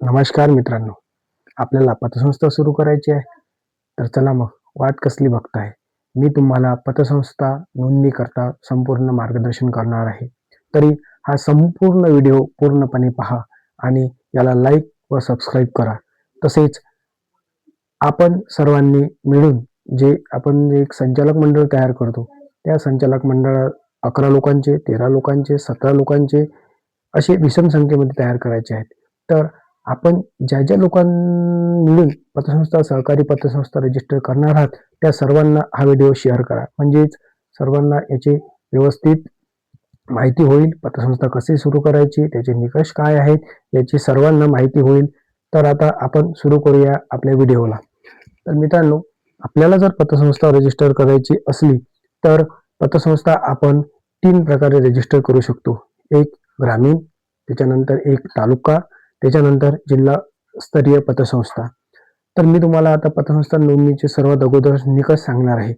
नमस्कार मित्रांनो. आपल्याला पतसंस्था सुरू करायची आहे. तर चला मग वाट कसली बघताय. मी तुम्हाला पतसंस्था नोंदणी करता संपूर्ण मार्गदर्शन करणार आहे. तरी हा संपूर्ण व्हिडिओ पूर्णपणे पहा आणि याला लाईक व सबस्क्राईब करा. तसेच आपण सर्वांनी मिळून जे आपण एक संचालक मंडळ तयार करतो त्या संचालक मंडळात अकरा लोकांचे तेरा लोकांचे सतरा लोकांचे असे विषम संख्येमध्ये तयार करायचे आहेत. तर आपण ज्या ज्या लोकांना मिळून पतसंस्था सहकारी पतसंस्था रजिस्टर करणार आहात त्या सर्वांना हा व्हिडिओ शेअर करा. म्हणजेच सर्वांना याचे व्यवस्थित माहिती होईल पतसंस्था कशी सुरू करायची त्याचे निकष काय आहेत याची सर्वांना माहिती होईल. तर आता आपण सुरू करूया आपल्या व्हिडिओला तर मित्रांनो आपल्याला जर पतसंस्था रजिस्टर करायची असली तर पतसंस्था आपण तीन प्रकारे रजिस्टर करू शकतो. एक ग्रामीण त्याच्यानंतर एक तालुका त्याच्यानंतर जिल्हा स्तरीय पतसंस्था. तर मी तुम्हाला आता पतसंस्था नोंदणीचे सर्वात अगोदर निकष सांगणार आहे.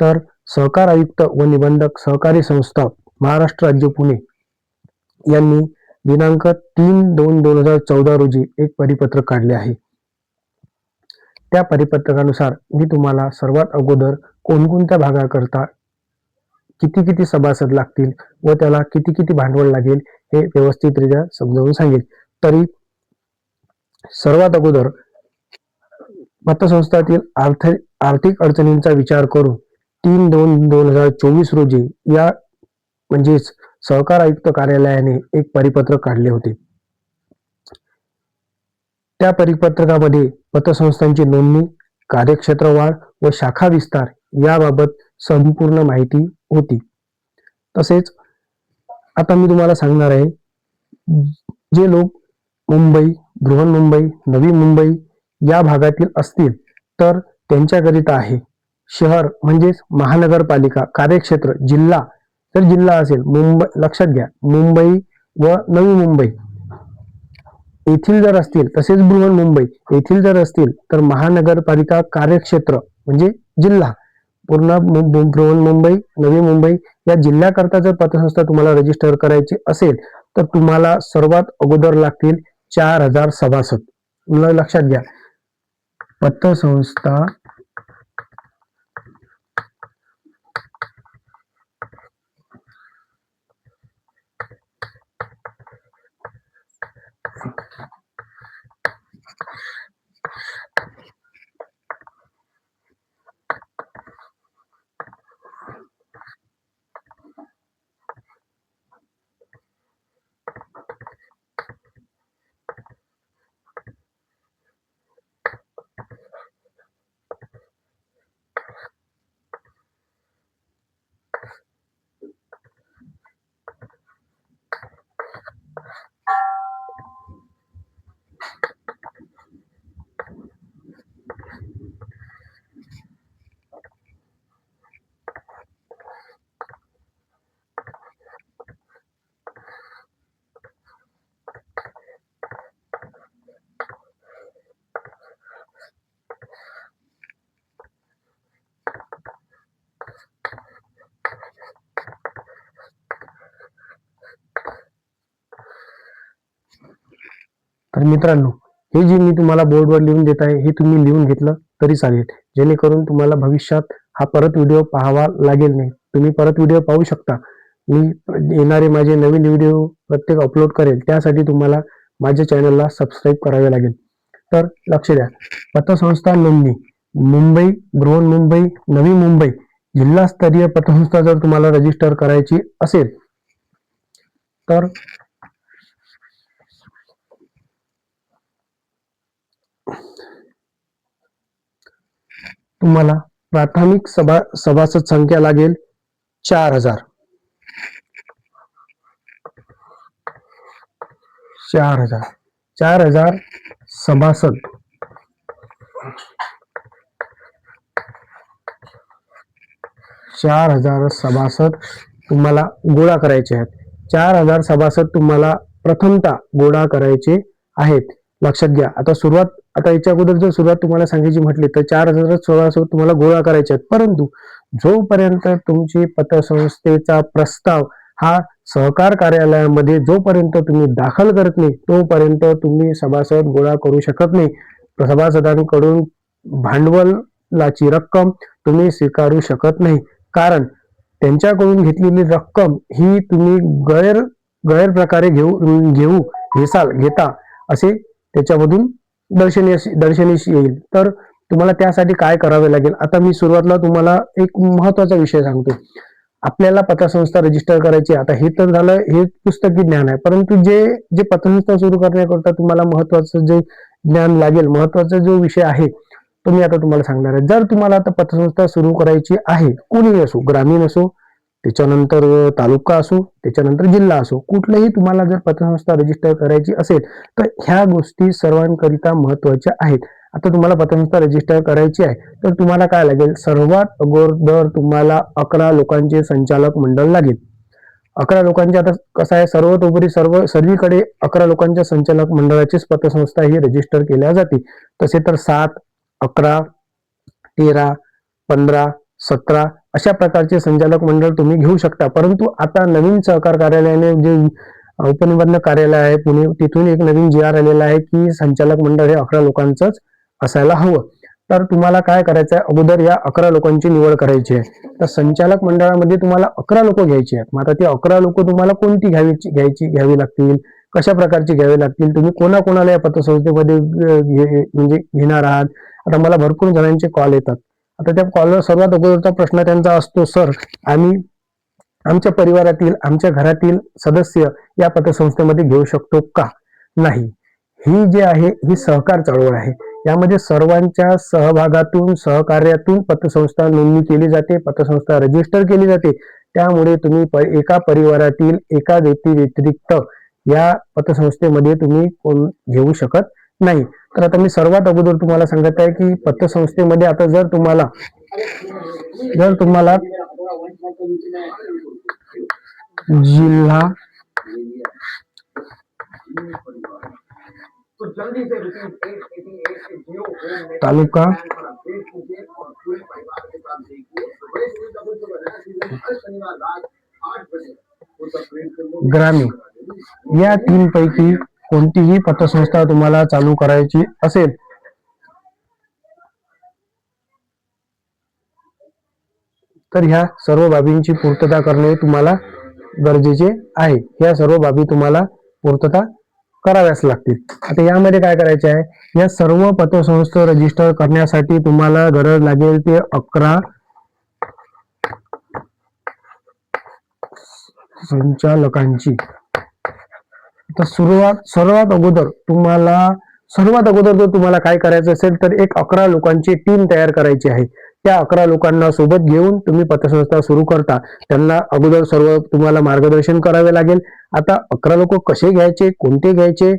तर सहकार आयुक्त व निबंधक सहकारी संस्था महाराष्ट्र राज्य पुणे यांनी दिनांक तीन दोन दोन हजार चौदा रोजी एक परिपत्रक काढले आहे. त्या परिपत्रकानुसार मी तुम्हाला सर्वात अगोदर कोणकोणत्या भागाकरता किती किती सभासद लागतील व त्याला किती किती भांडवल लागेल हे व्यवस्थितरित्या समजावून सांगेल. तरी सर्वात अगोदर पतसंस्थातील आर्थिक आर्थिक अडचणींचा विचार करून तीन दोन दोन हजार चोवीस रोजी या म्हणजेच सहकार आयुक्त कार्यालयाने एक परिपत्रक काढले होते. त्या परिपत्रकामध्ये पतसंस्थांची नोंदणी कार्यक्षेत्र वाढ व शाखा विस्तार याबाबत संपूर्ण माहिती होती. तसेच आता मी तुम्हाला सांगणार आहे जे लोक मुंबई बृहन्मुंबई नवी मुंबई या भागातील असतील तर त्यांच्याकरिता आहे. शहर म्हणजेच महानगरपालिका कार्यक्षेत्र जिल्हा. जर जिल्हा असेल मुंबई लक्षात घ्या मुंबई व नवी मुंबई. येथील जर असतील तसेच बृहन्मुंबई येथील जर असतील तर महानगरपालिका कार्यक्षेत्र म्हणजे जिल्हा. पूर्ण बृहन्मुंबई नवी मुंबई या जिल्ह्याकरता जर पतसंस्था तुम्हाला रजिस्टर करायची असेल तर तुम्हाला सर्वात अगोदर लागतील चार हजार सभासद. लक्षात घ्या. पतसंस्था तर मित्रांनो हे जे मी तुम्हाला बोर्डवर लिहून देत आहे हे तुम्ही लिहून घेतलं तरी चालेल. जेणेकरून तुम्हाला भविष्यात हा परत व्हिडिओ पाहावा लागेल नाही. तुम्ही परत व्हिडिओ पाहू शकता. मी येणारे माझे नवीन व्हिडिओ प्रत्येक अपलोड करेल त्यासाठी तुम्हाला माझ्या चॅनलला सबस्क्राईब करावे लागेल. तर लक्ष द्या. पतसंस्था नोंदणी. मुंबई बृहन्मुंबई नवी मुंबई जिल्हास्तरीय पतसंस्था जर तुम्हाला रजिस्टर करायची असेल तर तुम्हाला प्राथमिक सभा सभासद संख्या लागेल चार हजार. चार हजार. चार हजार सभासद. चार हजार सभासद तुम्हाला गोळा करायचे आहेत. चार हजार सभासद तुम्हाला प्रथमता गोळा करायचे आहेत. लक्षात घ्या. आता सुरुवात आता याच्या अगोदर जर सुरुवात तुम्हाला सांगायची म्हटली तर चार हजार सोळाशे तुम्हाला गोळा करायचे आहेत. परंतु जोपर्यंत तुमची पतसंस्थेचा प्रस्ताव हा सहकार कार्यालयामध्ये जोपर्यंत तुम्ही दाखल करत नाही तोपर्यंत तुम्ही सभासद गोळा करू शकत नाही. सभासदांकडून भांडवलाची रक्कम तुम्ही स्वीकारू शकत नाही. कारण त्यांच्याकडून घेतलेली रक्कम ही तुम्ही गैर गैरप्रकारे घेऊ घेऊ घेसाल घेता असे त्याच्यामधून दर्शनीय दर्शनीशी येईल. तर तुम्हाला त्यासाठी काय करावे लागेल? आता मी सुरुवातीला तुम्हाला एक महत्त्वाचा विषय सांगतो. आपल्याला पतसंस्था रजिस्टर करायची आता हे तर झालं हे पुस्तकी ज्ञान आहे. परंतु जे जे पतसंस्था सुरू करण्याकरता तुम्हाला महत्वाचं जे ज्ञान लागेल महत्त्वाचा जो विषय आहे तो मी आता तुम्हाला सांगणार आहे. जर तुम्हाला आता पतसंस्था सुरू करायची आहे कोणीही असो ग्रामीण असो त्याच्यानंतर तालुका असो त्याच्यानंतर जिल्हा असो कुठलंही तुम्हाला जर पतसंस्था रजिस्टर करायची असेल तर ह्या गोष्टी सर्वांकरिता महत्त्वाच्या आहेत. आता तुम्हाला पतसंस्था रजिस्टर करायची आहे तर तुम्हाला काय लागेल? सर्वात अगोदर तुम्हाला अकरा लोकांचे संचालक मंडळ लागेल. अकरा लोकांचे आता कसं आहे? सर्वतोपरी सर्व सर्वीकडे अकरा लोकांच्या संचालक मंडळाचीच पतसंस्था ही रजिस्टर केल्या जाते तसे तर सात अकरा तेरा पंधरा सतरा अशा प्रकारचे संचालक मंडळ तुम्ही घेऊ शकता. परंतु आता नवीन सहकार कार्यालयाने जे उपनिबंधक कार्यालय आहे पुणे तिथून एक नवीन जी आर आलेला आहे की संचालक मंडळ हे अकरा लोकांचंच असायला हवं. तर तुम्हाला काय करायचं आहे अगोदर या अकरा लोकांची निवड करायची आहे. तर संचालक मंडळामध्ये तुम्हाला अकरा लोक घ्यायची आहेत. मग आता ती अकरा लोक तुम्हाला कोणती घ्यावी घ्यायची घ्यावी लागतील? कशा प्रकारची घ्यावी लागतील? तुम्ही कोणाकोणाला या पतसंस्थेमध्ये म्हणजे घेणार आहात? आता मला भरपूर जणांचे कॉल येतात. आता त्या कॉलवर सर्वात अगोदरचा प्रश्न त्यांचा असतो सर आम्ही आमच्या परिवारातील आमच्या घरातील सदस्य या पतसंस्थेमध्ये घेऊ शकतो का? नाही. ही जी आहे ही सहकार चळवळ आहे. यामध्ये सर्वांच्या सहभागातून सहकार्यातून पतसंस्था नोंदणी केली जाते पतसंस्था रजिस्टर केली जाते. त्यामुळे तुम्ही एका परिवारातील एका व्यक्ती व्यतिरिक्त या पतसंस्थेमध्ये तुम्ही कोण घेऊ शकत नाही. तर आता मी सर्वात अगोदर तुम्हाला सांगत आहे की पतसंस्थेमध्ये आता जर तुम्हाला जर तुम्हाला जिल्हा तालुका ग्रामीण. या तीन पैकी कोणतीही पतसंस्था तुम्हाला चालू करायची असेल तर ह्या सर्व बाबींची पूर्तता करणे तुम्हाला गरजेचे आहे. ह्या सर्व बाबी तुम्हाला पूर्तता कराव्याच लागतील. आता यामध्ये काय करायचे आहे? या सर्व पतसंस्था रजिस्टर करण्यासाठी तुम्हाला गरज लागेल ते अकरा संचालकांची. तर सुरुवात सर्वात अगोदर तुम्हाला सर्वात अगोदर जर तुम्हाला काय करायचं असेल तर एक अकरा लोकांची टीम तयार करायची आहे. त्या अकरा लोकांना सोबत घेऊन तुम्ही पतसंस्था सुरू करता. त्यांना अगोदर सर्व तुम्हाला मार्गदर्शन करावे लागेल. आता अकरा लोक कसे घ्यायचे कोणते घ्यायचे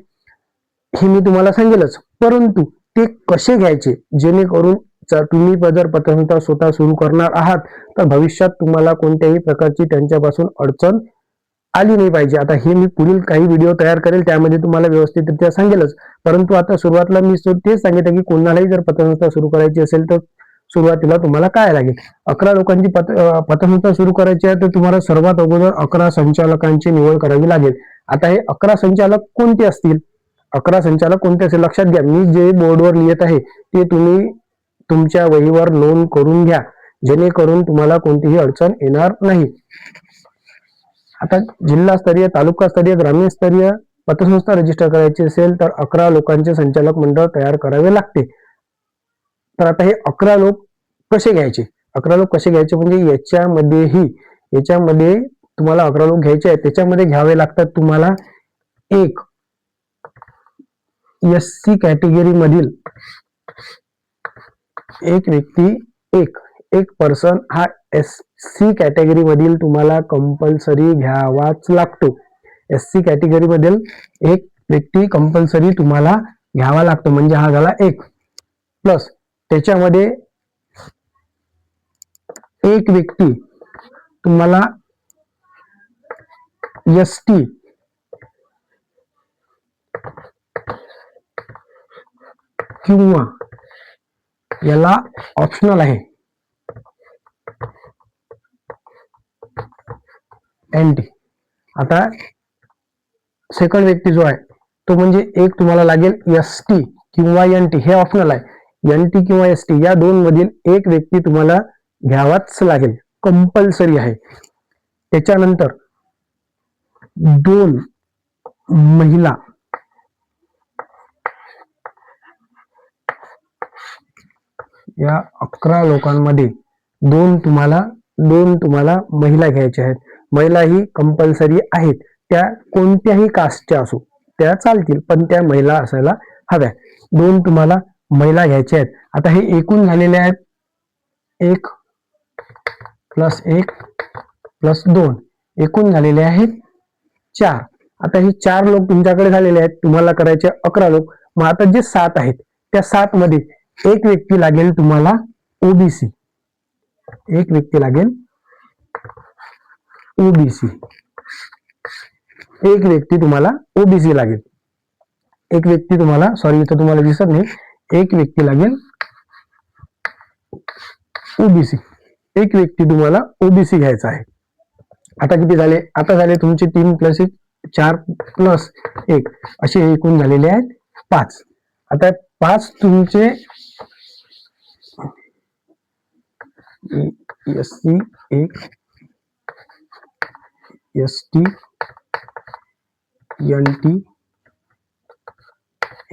हे मी तुम्हाला सांगेलच. परंतु ते कसे घ्यायचे? जेणेकरून तुम्ही जर पतसंस्था स्वतः सुरू करणार आहात तर भविष्यात तुम्हाला कोणत्याही प्रकारची त्यांच्यापासून अडचण आली नाही पाहिजे. आता हे मी पुढील काही व्हिडिओ तयार करेल त्यामध्ये तुम्हाला व्यवस्थितरित्या सांगेलच. परंतु आता सुरुवातीला मी तेच सांगितलं की कोणालाही जर पतसंस्था सुरू करायची असेल तर सुरुवातीला तुम्हाला काय लागेल? अकरा लोकांची पत पतसंस्था सुरू करायची आहे तर तुम्हाला सर्वात अगोदर अकरा संचालकांची निवड करावी लागेल. आता हे अकरा संचालक कोणते असतील? अकरा संचालक कोणते असेल? लक्षात घ्या मी जे बोर्डवर लिहित आहे ते तुम्ही तुमच्या वहीवर नोंद करून घ्या. जेणेकरून तुम्हाला कोणतीही अडचण येणार नाही. आता जिल्हास्तरीय तालुकास्तरीय ग्रामीणस्तरीय पतसंस्था रजिस्टर करायची असेल तर अकरा लोकांचे संचालक मंडळ तयार करावे लागते. तर आता हे अकरा लोक कसे घ्यायचे? अकरा लोक कसे घ्यायचे म्हणजे याच्यामध्येही याच्यामध्ये तुम्हाला अकरा लोक घ्यायचे आहेत. त्याच्यामध्ये घ्यावे लागतात तुम्हाला एक एस सी कॅटेगरी मधील एक व्यक्ती एक एक पर्सन हा एस सी कॅटेगरी मधील तुम्हाला कंपल्सरी घ्यावाच लागतो. एस सी कॅटेगरी मधील एक व्यक्ती कंपल्सरी तुम्हाला घ्यावा लागतो म्हणजे हा झाला एक. प्लस त्याच्यामध्ये एक व्यक्ती तुम्हाला एस टी किंवा याला ऑप्शनल आहे. एन टी आता सेकंड व्यक्ती जो आहे तो म्हणजे एक तुम्हाला लागेल एस टी किंवा एन टी हे ऑप्शनल आहे. एन टी किंवा एस टी या दोन मधील एक व्यक्ती तुम्हाला घ्यावाच लागेल. कंपल्सरी आहे. त्याच्यानंतर दोन महिला या अकरा लोकांमध्ये दोन तुम्हाला दोन तुम्हाला महिला घ्यायच्या आहेत. महिला ही कंपल्सरी आहेत. त्या कोणत्याही कास्टच्या असो त्या चालतील पण त्या महिला असायला हव्या. दोन तुम्हाला महिला घ्यायच्या आहेत. आता हे एकूण झालेले आहेत. एक प्लस एक प्लस दोन. एकूण झालेले आहेत चार. आता हे चार लोक तुमच्याकडे झालेले आहेत. तुम्हाला करायचे अकरा लोक. मग आता जे सात आहेत त्या सात मध्ये एक व्यक्ती लागेल तुम्हाला ओबीसी एक व्यक्ती लागेल ओबीसी एक व्यक्ती तुम्हाला ओबीसी लागेल. एक व्यक्ती तुम्हाला सॉरी इथं तुम्हाला दिसत नाही. एक व्यक्ती लागेल ओबीसी एक व्यक्ती तुम्हाला ओबीसी घ्यायचा आहे. आता किती झाले? आता झाले तुमचे तीन प्लस एक चार प्लस एक. असे एकूण झालेले आहेत पाच. आता पाच तुमचे e, एस सी एक एस टी एन टी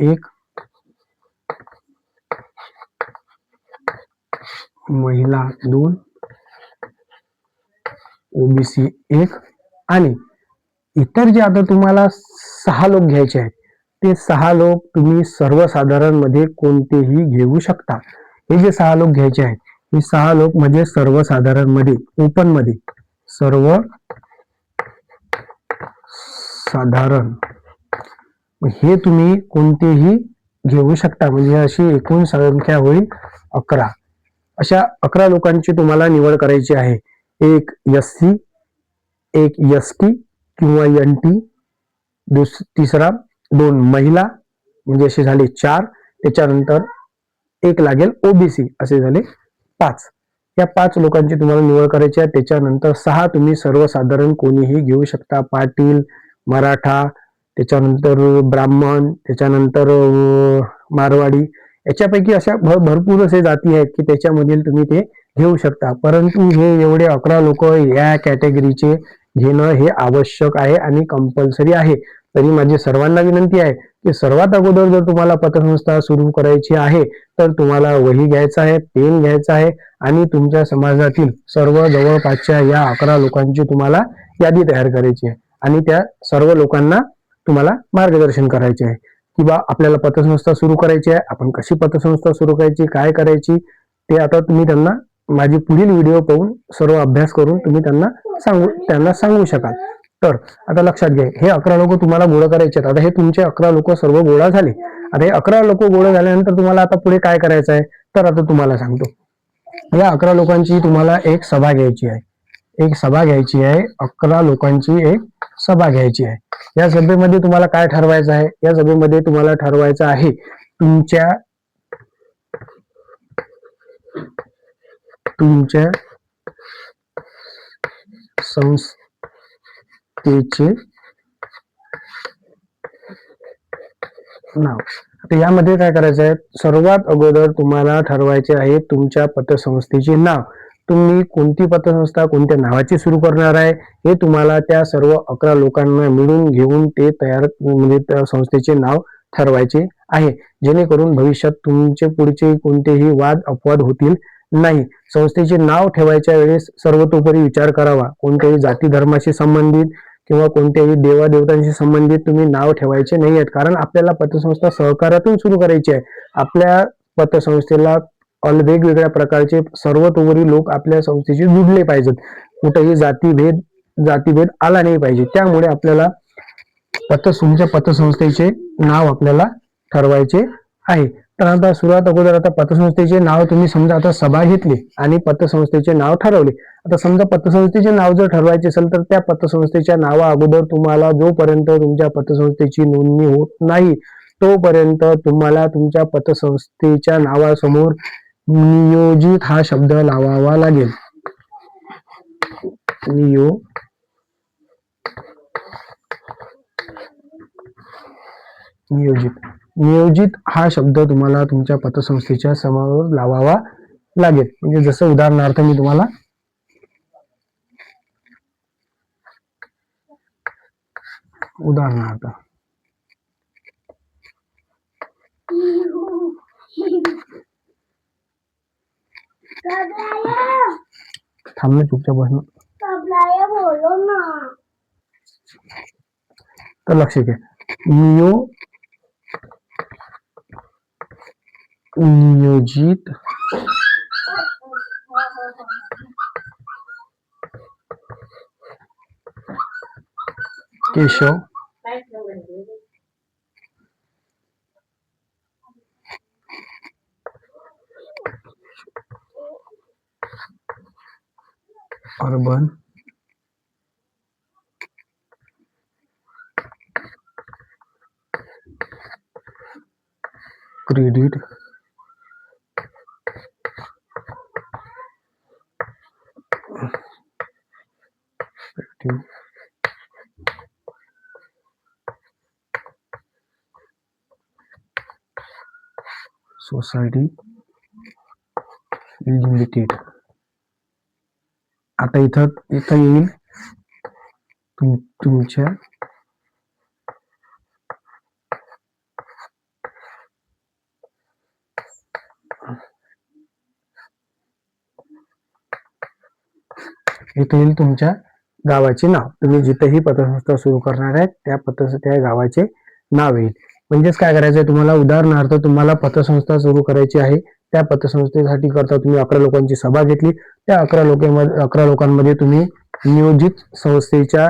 एक महिला दोन ओबीसी एक आणि इतर जे आता तुम्हाला सहा लोक घ्यायचे आहेत ते सहा लोक तुम्ही सर्वसाधारणमध्ये कोणतेही घेऊ शकता. हे जे सहा लोक घ्यायचे आहेत हे सहा लोक म्हणजे सर्वसाधारणमध्ये सर्व साधारण. हे तुम्ही कोणतेही घेऊ शकता. म्हणजे अशी एकूण संख्या होईल अकरा. अशा अकरा लोकांची तुम्हाला निवड करायची आहे. एक एस सी एक एस टी किंवा एन टी दुस तिसरा दोन महिला म्हणजे असे झाले चार. त्याच्यानंतर एक लागेल ओबीसी असे झाले पाच. या पाच लोकांची तुम्हाला निवड करायची आहे. त्याच्यानंतर सहा तुम्ही सर्वसाधारण कोणीही घेऊ शकता. पाटील मराठा त्याच्यानंतर ब्राह्मण त्याच्यानंतर मारवाडी याच्यापैकी अशा भर भरपूर असे जाती आहेत की त्याच्यामधील तुम्ही ते घेऊ शकता. परंतु हे एवढे अकरा लोक या कॅटेगरीचे घेणं हे आवश्यक आहे आणि कंपल्सरी आहे. तरी माझी सर्वांना विनंती आहे की सर्वात अगोदर जर तुम्हाला पतसंस्था सुरू करायची आहे तर तुम्हाला वही घ्यायचा आहे पेन घ्यायचा आहे आणि तुमच्या समाजातील सर्व जवळपासच्या या अकरा लोकांची तुम्हाला यादी तयार करायची आहे. आणि त्या सर्व लोकांना तुम्हाला मार्गदर्शन करायचे आहे. की बा आपल्याला पतसंस्था सुरू करायची आहे. आपण कशी पतसंस्था सुरू करायची? काय करायची? ते आता तुम्ही त्यांना माझी पुढील व्हिडिओ पाहून सर्व अभ्यास करून तुम्ही त्यांना सांगू त्यांना सांगू शकाल. तर आता लक्षात घ्या हे अकरा लोक तुम्हाला गोळा करायचे आहेत. आता हे तुमचे अकरा लोक सर्व गोळा झाले. आता हे अकरा लोक गोळा झाल्यानंतर तुम्हाला आता पुढे काय करायचं आहे? तर आता तुम्हाला सांगतो. या अकरा लोकांची तुम्हाला एक सभा घ्यायची आहे. एक सभा घ्यायची आहे. अकरा लोकांची एक सभा घ्यायची आहे. या सभेमध्ये तुम्हाला काय ठरवायचं आहे? या सभेमध्ये तुम्हाला ठरवायचं आहे तुमच्या तुमच्या संस्थेचे नाव. आता यामध्ये काय करायचं आहे? सर्वात अगोदर तुम्हाला ठरवायचे आहे तुमच्या पतसंस्थेचे नाव. तुम्ही कोणती पतसंस्था कोणत्या नावाची सुरू करणार आहे हे तुम्हाला त्या सर्व अकरा लोकांना मिळून घेऊन ते तयार म्हणजे त्या संस्थेचे नाव ठरवायचे आहे. जेणेकरून भविष्यात तुमचे पुढचे कोणतेही वाद अपवाद होतील नाही. संस्थेचे नाव ठेवायच्या वेळेस सर्वतोपरी विचार करावा. कोणत्याही जाती धर्माशी संबंधित किंवा कोणत्याही देवादेवतांशी संबंधित तुम्ही नाव ठेवायचे नाही आहेत कारण आपल्याला पतसंस्था सहकारातून सुरू करायची आहे. आपल्या पतसंस्थेला वेगवेगळ्या प्रकारचे सर्वतोवरी लोक आपल्या संस्थेशी जुडले पाहिजेत. कुठेही जातीभेद जातीभेद आला नाही पाहिजे. त्यामुळे आपल्याला पत तुमच्या पतसंस्थेचे नाव आपल्याला ठरवायचे आहे. तर आता सुरुवात अगोदर आता पतसंस्थेचे नाव तुम्ही समजा आता सभा घेतली आणि पतसंस्थेचे नाव ठरवले. आता समजा पतसंस्थेचे नाव जर ठरवायचे असेल तर त्या पतसंस्थेच्या नावा अगोदर तुम्हाला जोपर्यंत तुमच्या पतसंस्थेची नोंदणी होत नाही तोपर्यंत तुम्हाला तुमच्या पतसंस्थेच्या नावासमोर नियोजित हा शब्द लावावा लागेल. नियो. नियोजित. नियोजित हा शब्द तुम्हाला तुमच्या पतसंस्थेच्या समोर लावावा लागेल. म्हणजे जसं उदाहरणार्थ मी तुम्हाला उदाहरणार्थ. थांब ना चुपचाप बोलो ना. तर लक्ष घ्या नियो नियोजित Keshav urban credit society limited आता इथं इथं येईल. तुम तुमच्या. इथे येईल तुमच्या गावाचे नाव. तुम्ही जिथेही पतसंस्था सुरू करणार आहेत त्या पत त्या गावाचे नाव येईल. म्हणजेच काय करायचं आहे तुम्हाला? उदाहरणार्थ तुम्हाला पतसंस्था सुरू करायची आहे. त्या पतसंस्थेसाठी करता तुम्ही अकरा लोकांची सभा घेतली. त्या अकरा लोकांमध्ये अकरा लोकांमध्ये तुम्ही नियोजित संस्थेच्या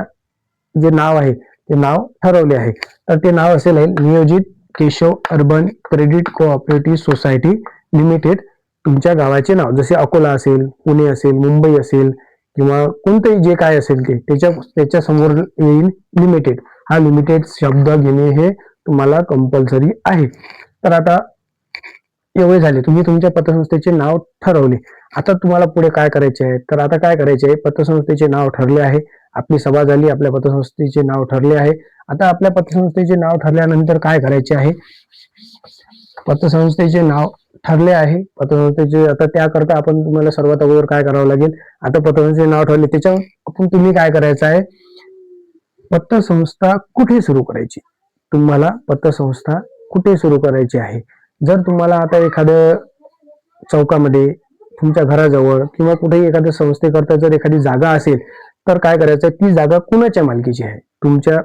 जे नाव आहे ते नाव ठरवले आहे. तर ते नाव असेल आहे नियोजित Keshav urban credit cooperative society limited. तुमच्या गावाचे नाव जसे अकोला असेल पुणे असेल मुंबई असेल किंवा कोणतंही जे काय असेल ते त्याच्या त्याच्यासमोर येईल लिमिटेड. हा लिमिटेड शब्द घेणे हे तुम्हाला कंपल्सरी आहे. तर आता एवढे झाले. तुम्ही तुमच्या पतसंस्थेचे नाव ठरवले. आता तुम्हाला पुढे काय करायचे आहे? तर आता काय करायचे आहे? पतसंस्थेचे नाव ठरले आहे. आपली सभा झाली आपल्या पतसंस्थेचे नाव ठरले आहे. आता आपल्या पतसंस्थेचे नाव ठरल्यानंतर काय करायचे आहे? पतसंस्थेचे नाव ठरले आहे. पतसंस्थेचे आता त्याकरता आपण तुम्हाला सर्वात अगोदर काय करावं लागेल? आता पतसंस्थेचे नाव ठरले त्याच्यावर आपण तुम्ही काय करायचं आहे? पतसंस्था कुठे सुरू करायची? तुम्हाला पतसंस्था कुठे सुरू करायची आहे? जर तुम्हाला आता एखाद्या चौकामध्ये तुमच्या घराजवळ किंवा कुठेही एखाद्या संस्थेकरता जर एखादी जागा असेल तर काय करायचं? ती जागा कुणाच्या मालकीची आहे? तुमच्या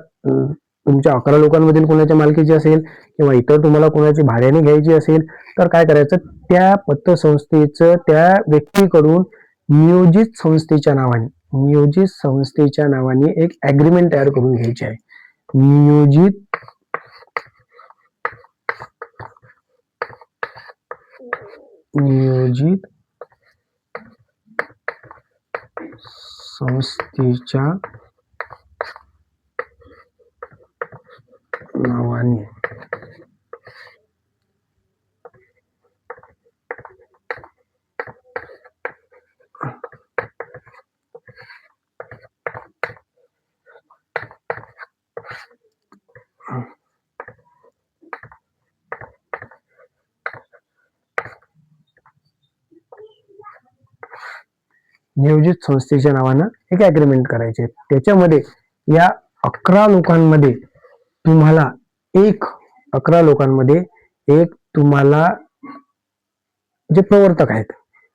तुमच्या अकरा लोकांमधील कोणाच्या मालकीची असेल किंवा इतर तुम्हाला कोणाची भाड्याने घ्यायची असेल तर काय करायचं? त्या पतसंस्थेचं त्या व्यक्तीकडून नियोजित संस्थेच्या नावाने नियोजित संस्थेच्या नावाने एक ऍग्रीमेंट तयार करून घ्यायची आहे. नियोजित नियोजित संस्थेच्या नावाने नियोजित संस्थेच्या नावानं एक अग्रीमेंट करायचे त्याच्यामध्ये या अकरा लोकांमध्ये तुम्हाला एक अकरा लोकांमध्ये एक तुम्हाला जे प्रवर्तक आहेत.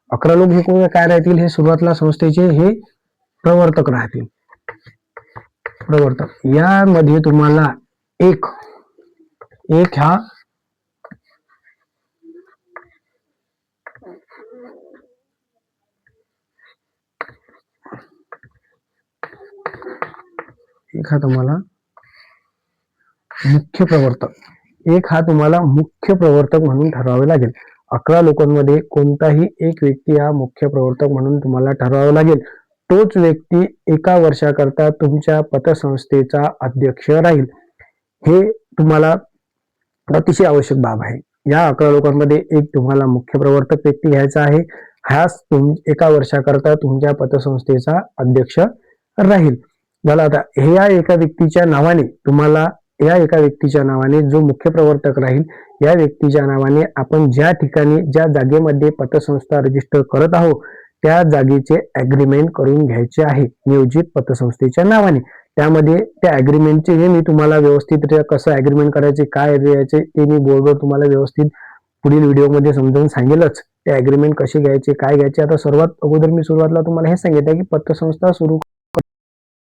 अकरा लोक हे कोण काय राहतील? हे सुरुवातीला संस्थेचे हे प्रवर्तक राहतील. प्रवर्तक. यामध्ये तुम्हाला एक एक हा एक हा तुम्हाला मुख्य प्रवर्तक. एक हा तुम्हाला मुख्य प्रवर्तक म्हणून ठरवावे लागेल. अकरा लोकांमध्ये कोणताही एक व्यक्ती हा मुख्य प्रवर्तक म्हणून तुम्हाला ठरवावा लागेल. तोच व्यक्ती एका वर्षाकरता तुमच्या पतसंस्थेचा अध्यक्ष राहील. हे तुम्हाला अतिशय आवश्यक बाब आहे. या अकरा लोकांमध्ये एक तुम्हाला मुख्य प्रवर्तक व्यक्ती घ्यायचा आहे. हाच तुम एका वर्षाकरता तुमच्या पतसंस्थेचा अध्यक्ष राहील. झालं आता हे या एका व्यक्तीच्या नावाने तुम्हाला या एका व्यक्तीच्या नावाने जो मुख्य प्रवर्तक राहील या व्यक्तीच्या नावाने आपण ज्या ठिकाणी ज्या जागेमध्ये पतसंस्था रजिस्टर करत आहोत त्या जागेचे अग्रीमेंट करून घ्यायचे आहे नियोजित पतसंस्थेच्या नावाने. त्यामध्ये त्या अग्रीमेंटचे हे मी तुम्हाला व्यवस्थितरित्या कसं अग्रीमेंट करायचे काय द्यायचे ते मी बोर्डवर तुम्हाला व्यवस्थित. पुढील व्हिडिओमध्ये समजावून सांगेलच. ते अग्रीमेंट कसे घ्यायचे काय घ्यायचे आता सर्वात अगोदर मी सुरुवातीला तुम्हाला हे सांगितलं की पतसंस्था सुरू